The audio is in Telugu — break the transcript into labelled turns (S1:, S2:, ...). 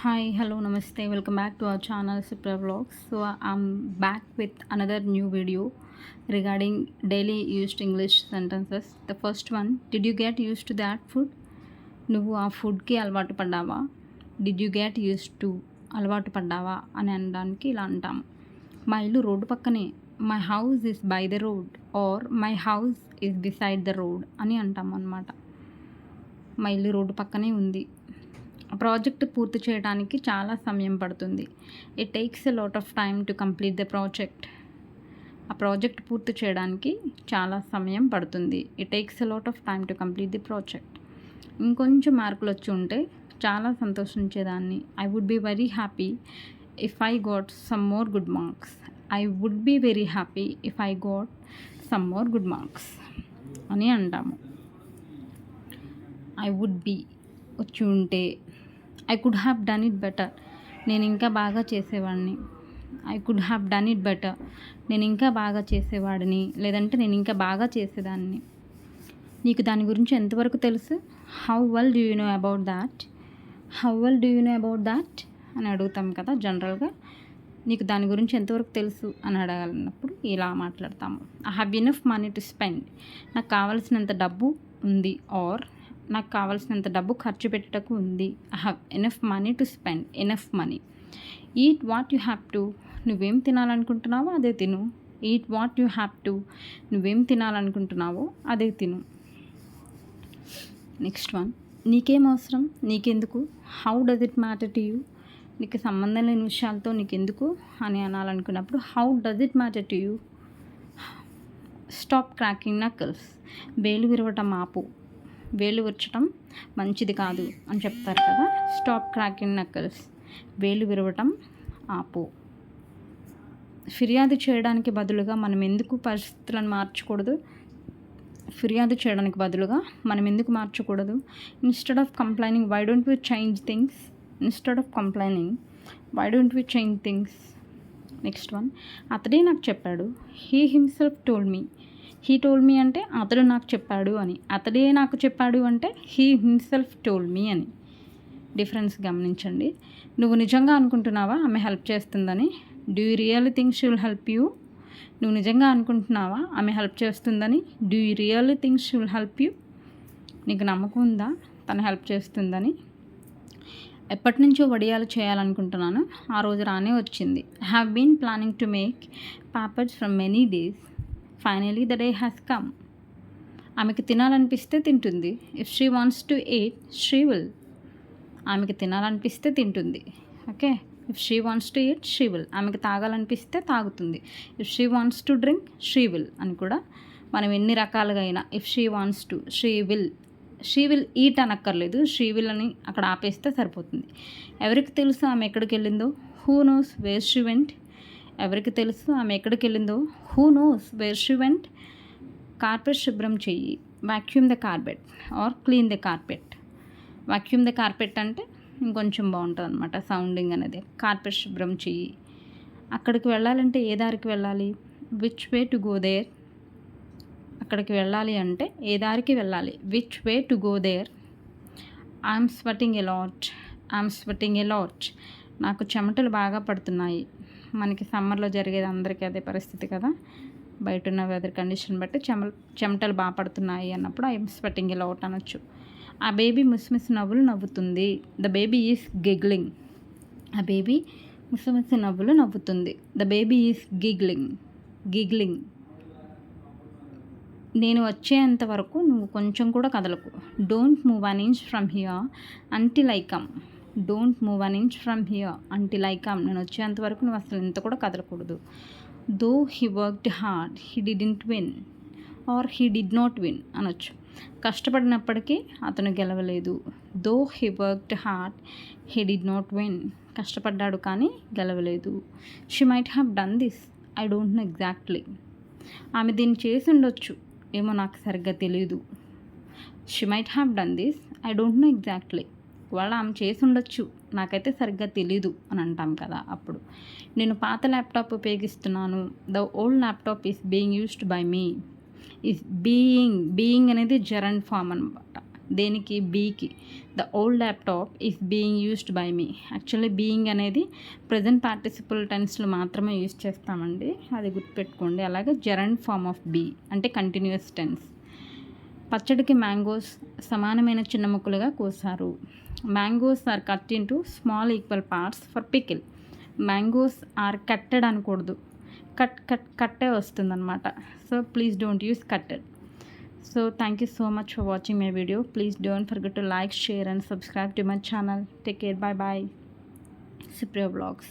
S1: హాయ్ హలో నమస్తే. Welcome back to our channel super vlogs so I'm back with another new video regarding daily used English sentences the first one did you get use to that food నువ్వు ఆ ఫుడ్కి అలవాటు పడ్డావా? Did you get use to అలవాటు పడ్డావా? అని అనడానికి ఇలా అంటాం మా ఇల్లు రోడ్డు పక్కనే my house is by the road or my house is beside the road అని అంటాం అనమాట మా ఇల్లు రోడ్డు పక్కనే ఉంది ప్రాజెక్ట్ పూర్తి చేయడానికి చాలా సమయం పడుతుంది. It takes a lot of time to complete the project ఆ ప్రాజెక్ట్ పూర్తి చేయడానికి చాలా సమయం పడుతుంది. It takes a lot of time to complete the project ఇంకొంచెం మార్కులు వచ్చి ఉంటే చాలా సంతోషించేదాన్ని. I would be very happy if I got some more good marks I would be very happy if I got some more good marks అని అంటాము. ఐ వుడ్ బి వచ్చి ఉంటే I could have done it better నేను ఇంకా బాగా చేసేవాడిని. I could have done it better నేను ఇంకా బాగా చేసేవాడిని. లేదంటే నేను ఇంకా బాగా చేసేదాన్ని. నీకు దాని గురించి ఎంతవరకు తెలుసు? How well do you know about that how well do you know about that అని అడుగుతాం కదా జనరల్గా. నీకు దాని గురించి ఎంతవరకు తెలుసు? అని అడగలిగినప్పుడు ఇలా మాట్లాడతాము. I have enough money to spend నాకు కావలసినంత డబ్బు ఉంది. ఆర్ నాకు కావాల్సినంత డబ్బు ఖర్చు పెట్టటకు ఉంది. I have enough money to spend enough money eat what you have to నువ్వేం తినాలనుకుంటున్నావో అదే తిను. Eat what you have to నువ్వేం తినాలనుకుంటున్నావో అదే తిను. నెక్స్ట్ వన్ నీకేం అవసరం? నీకెందుకు? How does it matter to you నీకు సంబంధం లేని విషయాలతో నీకెందుకు అని అనాలనుకున్నప్పుడు how does it matter to you stop cracking knuckles వేలు విరవటం ఆపు. వేలు విరచడం మంచిది కాదు అని చెప్తారు కదా. Stop cracking knuckles. వేలు విరవటం ఆపు. ఫిర్యాదు చేయడానికి బదులుగా మనం ఎందుకు పరిస్థితులను మార్చకూడదు? ఫిర్యాదు చేయడానికి బదులుగా మనం ఎందుకు మార్చకూడదు? Instead of complaining why don't we change things instead of complaining why don't we change things next one అతడే నాకు చెప్పాడు he himself told me he told me అంటే అతడు నాకు చెప్పాడు అని. అతడే నాకు చెప్పాడు అంటే హీ హిమ్సెల్ఫ్ టోల్ మీ అని. డిఫరెన్స్ గమనించండి. నువ్వు నిజంగా అనుకుంటున్నావా? ఆమె హెల్ప్ చేస్తుందని. Do you really think she will help you నువ్వు నిజంగా అనుకుంటున్నావా? ఆమె హెల్ప్ చేస్తుందని. Do you really think she will help you నీకు నమ్మకం ఉందా? తను హెల్ప్ చేస్తుందని. ఎప్పటి నుంచో వడియాలు చేయాలనుకుంటున్నాను. ఆ రోజు రానే వచ్చింది. Have been planning to make poppers from many days finally the day has come ఆమెకి తినాలనిపిస్తే తింటుంది. If she wants to eat she will ఆమెకి తినాలనిపిస్తే తింటుంది. Okay if she wants to eat she will ఆమెకి తాగాలనిపిస్తే తాగుతుంది. If she wants to drink she will అని కూడా మనం ఎన్ని రకాలుగా అయినా if she wants to she will she will eat అనక్కర్లేదు. She will అని అక్కడ ఆపేస్తే సరిపోతుంది. ఎవరికి తెలుసు ఆమె ఎక్కడికి వెళ్ళిందో? Who knows where she went ఎవరికి తెలుసు? ఆమె ఎక్కడికి వెళ్ళిందో who knows where she went carpet శుభ్రం చెయ్యి. Vacuum the carpet or clean the carpet vacuum the carpet అంటే ఇంకొంచెం బాగుంటుంది అనమాట సౌండింగ్ అనేది. కార్పెట్ శుభ్రం చెయ్యి. అక్కడికి వెళ్ళాలంటే ఏ దారికి వెళ్ళాలి? Which way to go there అక్కడికి వెళ్ళాలి అంటే ఏ దారికి వెళ్ళాలి? Which way to go there I'm sweating a lot I'm sweating a lot నాకు చెమటలు బాగా పడుతున్నాయి. మనకి సమ్మర్లో జరిగేది అందరికీ అదే పరిస్థితి కదా. బయట ఉన్న వెదర్ కండిషన్ బట్టి చెమ చెమటలు బాగా అన్నప్పుడు ఐఎమ్ స్వెటింగ్ ఎలాట్ అనొచ్చు. ఆ బేబీ ముసిమిసి నవ్వులు నవ్వుతుంది. ద బేబీ ఈస్ గిగ్లింగ్ ఆ బేబీ ముసిమిసి నవ్వులు నవ్వుతుంది. The baby is giggling giggling నేను వచ్చేంత వరకు నువ్వు కొంచెం కూడా కదలకు. Don't move an inch from here until I come don't move an inch from here until I come నేను వచ్చేంత వరకు నువ్వు అసలు ఇంత కూడా కదలకూడదు. Though he worked hard he didn't win or he did not win అనొచ్చు. కష్టపడినప్పటికీ అతను గెలవలేదు. Though he worked hard he did not win. కష్టపడ్డాడు కానీ గెలవలేదు. She might have done this I don't know exactly. ఆమె దీన్ని చేసి ఉండొచ్చు ఏమో నాకు సరిగ్గా తెలియదు she might have done this I don't know exactly. ఒకవేళ ఆమె చేసి ఉండొచ్చు నాకైతే సరిగ్గా తెలీదు అని అంటాం కదా అప్పుడు. నేను పాత ల్యాప్టాప్ ఉపయోగిస్తున్నాను. The old laptop is being used by me. Is being being అనేది జరన్ ఫామ్ అనమాట దేనికి? బీకి. The old laptop is being used by me. Actually being అనేది ప్రజెంట్ పార్టిసిపల్ టెన్స్లో మాత్రమే యూస్ చేస్తామండి. అది గుర్తుపెట్టుకోండి. అలాగే జరన్ ఫార్మ్ ఆఫ్ బీ అంటే కంటిన్యూస్ టెన్స్. పచ్చడికి మ్యాంగోస్ సమానమైన చిన్న ముక్కలుగా కోసారు. Mangoes are cut into small equal parts for pickle mangoes are cutted అనకూడదు. కట్ కట్ కట్టే వస్తుందన్నమాట. So please don't use cutted so thank you so much for watching my video please don't forget to like share and subscribe to my channel take care bye bye Supriyo blogs